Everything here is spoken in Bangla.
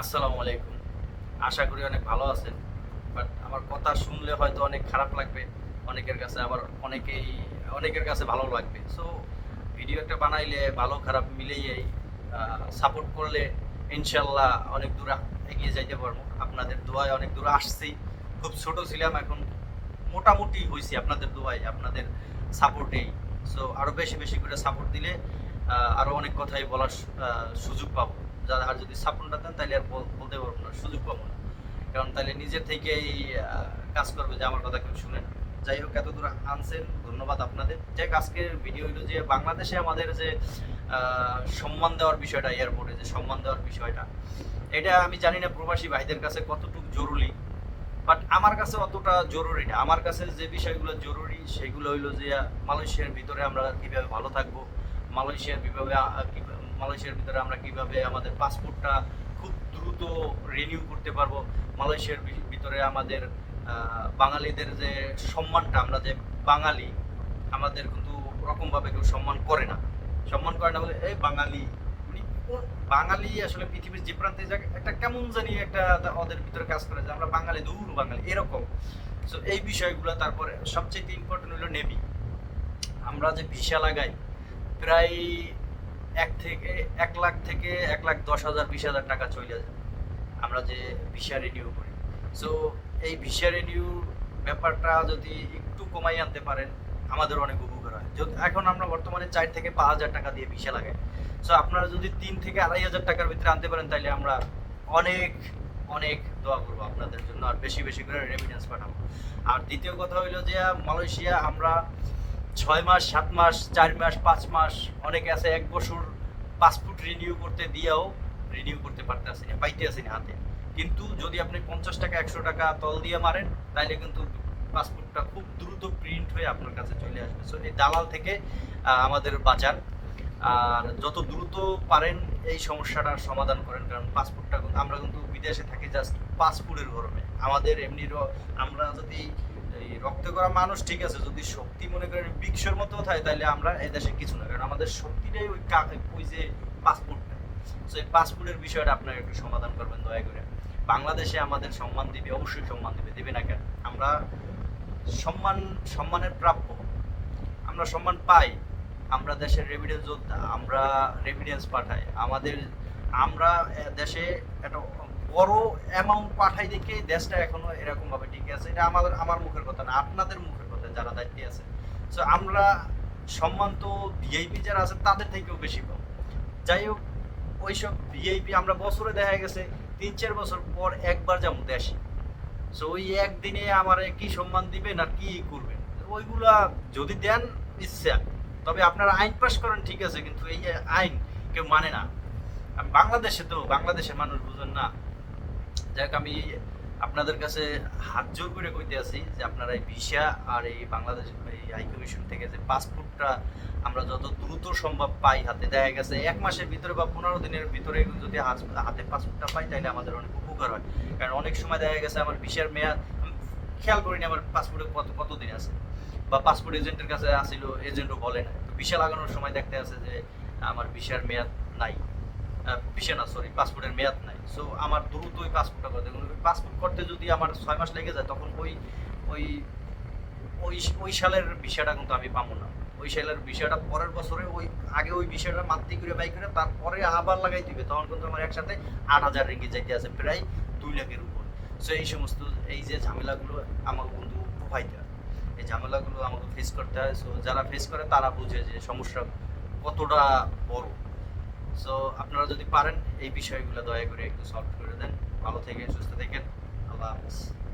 আসসালামু আলাইকুম। আশা করি অনেক ভালো আছেন বাট আমার কথা শুনলে হয়তো অনেক খারাপ লাগবে অনেকের কাছে আবার অনেকেই অনেকের কাছে ভালো লাগবে। সো ভিডিও একটা বানাইলে ভালো খারাপ মিলেই সাপোর্ট করলে ইনশাল্লাহ অনেক দূর এগিয়ে যাইতে পারব। আপনাদের দোয়ায় অনেক দূর আসছি খুব ছোট ছিলাম এখন মোটামুটি হয়েছি আপনাদের দোয়ায় আপনাদের সাপোর্টেই। সো আরও বেশি বেশি করে সাপোর্ট দিলে আহ, আরও অনেক কথাই বলার সুযোগ পাবো। যারা যদি সাপোর্ট না দেন, তাহলে আর বলতে পারব না, সুযোগ পাবো না। কারণ তাহলে নিজের থেকেই কাজ করবে যে আমার কথা কেউ শুনে না। যাই হোক এত দূর আনছেন, ধন্যবাদ আপনাদের। যাই আজকের ভিডিও হলো যে বাংলাদেশে আমাদের যে সম্মান দেওয়ার বিষয়টা, এয়ারপোর্টে যে সম্মান দেওয়ার বিষয়টা, এটা আমি জানি না প্রবাসী ভাইদের কাছে কতটুকু জরুরি বাট আমার কাছে অতটা জরুরি না। আমার কাছে যে বিষয়গুলো জরুরি, সেগুলো হইল যে মালয়েশিয়ার ভিতরে আমরা কীভাবে ভালো থাকব, মালয়েশিয়ার কিভাবে- মালয়েশিয়ার ভিতরে আমরা কীভাবে আমাদের পাসপোর্টটা খুব দ্রুত রিনিউ করতে পারব, মালয়েশিয়ার ভিতরে আমাদের বাঙালিদের যে সম্মানটা, আমরা যে বাঙালি, আমাদের কিন্তু ওরকমভাবে কেউ সম্মান করে না। সম্মান করে না বলে, এই বাঙালি কোন- বাঙালি আসলে পৃথিবীর যে প্রান্তে যাক, একটা কেমন জানি একটা ওদের ভিতরে কাজ করে যে, আমরা বাঙালি, দূর বাঙালি, এরকম। সো এই বিষয়গুলো তারপরে সবচেয়ে ইম্পর্টেন্ট হলো নেভি আমরা যে ভিসা লাগাই, প্রায় এক থেকে, এক লাখ থেকে এক লাখ দশ হাজার, বিশ হাজার টাকা চলে যায়। আমরা যে ভিসা রিনিউ করি। সো এই ভিসা রিনিউ ব্যাপারটা যদি একটু কমাই আনতে পারেন, আমাদের অনেক উপকার হয়। এখন আমরা বর্তমানে চার থেকে পাঁচ হাজার টাকা দিয়ে ভিসা লাগাই। সো আপনারা যদি তিন থেকে আড়াই হাজার টাকার ভিতরে আনতে পারেন তাহলে আমরা অনেক অনেক দোয়া করব আপনাদের জন্য, আর বেশি বেশি করে রেমিটেন্স পাঠাবো আর দ্বিতীয় কথা হইল যে, মালয়েশিয়া আমরা ছয় মাস, সাত মাস, চার মাস, পাঁচ মাস, অনেকে আছে এক বছর পাসপোর্ট রিনিউ করতে দিয়েও রিনিউ করতে পারতেছি না পাইতে না হাতে। কিন্তু যদি আপনি পঞ্চাশ টাকা, একশো টাকা তল দিয়ে মারেন তাহলে কিন্তু পাসপোর্টটা খুব দ্রুত প্রিন্ট হয়ে আপনার কাছে চলে আসবে। সো এই দালাল থেকে আমাদের বাঁচান। আর যত দ্রুত পারেন, এই সমস্যাটার সমাধান করেন। কারণ পাসপোর্টটা আমরা কিন্তু বিদেশে থাকি জাস্ট পাসপোর্টের গরমে। আমাদের এমনি র- আমরা যদি রক্ত করা মানুষ ঠিক আছে, যদি শক্তি মনে করেন বিক্সর মতো থাকে, তাহলে আমরা এই দেশে কিছু না। কারণ আমাদের শক্তিটাই ওই ওই যে পাসপোর্টটা। তো এই পাসপোর্টের বিষয়টা আপনারা একটু সমাধান করবেন, দয়া করে। বাংলাদেশে আমাদের সম্মান দিবে, অবশ্যই সম্মান দিবে দিবে না কেন? আমরা সম্মান, সম্মানের প্রাপ্য। আমরা সম্মান পাই। আমরা দেশের রেভিডেন্স যোদ্ধা, আমরা রেভিডেন্স পাঠাই। আমাদের, আমরা দেশে একটা বড় অ্যামাউন্ট পাঠাই দেখে দেশটা এখনও এরকম ভাবে টিকে আছে। এটা আমাদের, আমার মুখের কথা না, আপনাদের মুখের কথা যারা দায়িত্বে আছে। সো আমরা সম্মান তো ভিআইপি যারা আছে, তাদের থেকেও বেশি পাবো যাই হোক, ওইসব ভিআইপি আমরা বছরে দেখা গেছে, তিন চার বছর পর একবার যেমন দেশে। সো ওই একদিনে আমার কি সম্মান দিবে না কি করবেন? ওইগুলা যদি দেন, ইচ্ছা। তবে আপনারা আইন পাস করেন, ঠিক আছে, কিন্তু এই আইন কেউ মানে না। বাংলাদেশে তো, বাংলাদেশের মানুষ বুঝেন না। যাক, আমি আপনাদের কাছে হাত জোর করে কইতে আছি যে আপনারা এই ভিসা আর এই বাংলাদেশ, এই হাই কমিশন থেকে যে পাসপোর্টটা আমরা যত দ্রুত সম্ভব পাই হাতে, দেখা গেছে এক মাসের ভিতরে বা পনেরো দিনের ভিতরে যদি হাতে পাসপোর্টটা পাই তাহলে আমাদের অনেক উপকার হয়। কারণ অনেক সময় দেখা গেছে আমার ভিসার মেয়াদ খেয়াল করিনি আমার পাসপোর্টে কত কত দিন আছে, বা পাসপোর্ট এজেন্টের কাছে আসিল, এজেন্টও বলে না তো ভিসা লাগানোর সময় দেখতে আছে যে আমার ভিসার মেয়াদ নাই। ভিসা না সরি পাসপোর্টের মেয়াদ নাই। সো আমার দ্রুত ওই পাসপোর্টটা করতে ওই পাসপোর্ট করতে যদি আমার ছয় মাস লেগে যায়, তখন ওই ওই ওই ওই সালের ভিসাটা কিন্তু আমি পাবো না। ওই সালের বিষয়টা পরের বছরে ওই, আগে ওই বিষয়টা মাতৃ করে, বাই করে, তারপরে আবার লাগাই দিবে। তখন কিন্তু আমার একসাথে আট হাজার রেঙ্গে যাইতে আছে, প্রায় দুই লাখের উপর। সো এই সমস্ত, এই যে ঝামেলাগুলো কিন্তু পোহাইতে হয় এই ঝামেলাগুলো আমাকে ফেস করতে হয়। সো যারা ফেস করে, তারা বুঝে যে সমস্যা কতটা বড়। সো আপনারা যদি পারেন এই বিষয়গুলো, দয়া করে একটু সলভ করে দেন। ভালো থেকে সুস্থ থাকেন। আল্লাহ হাফিজ।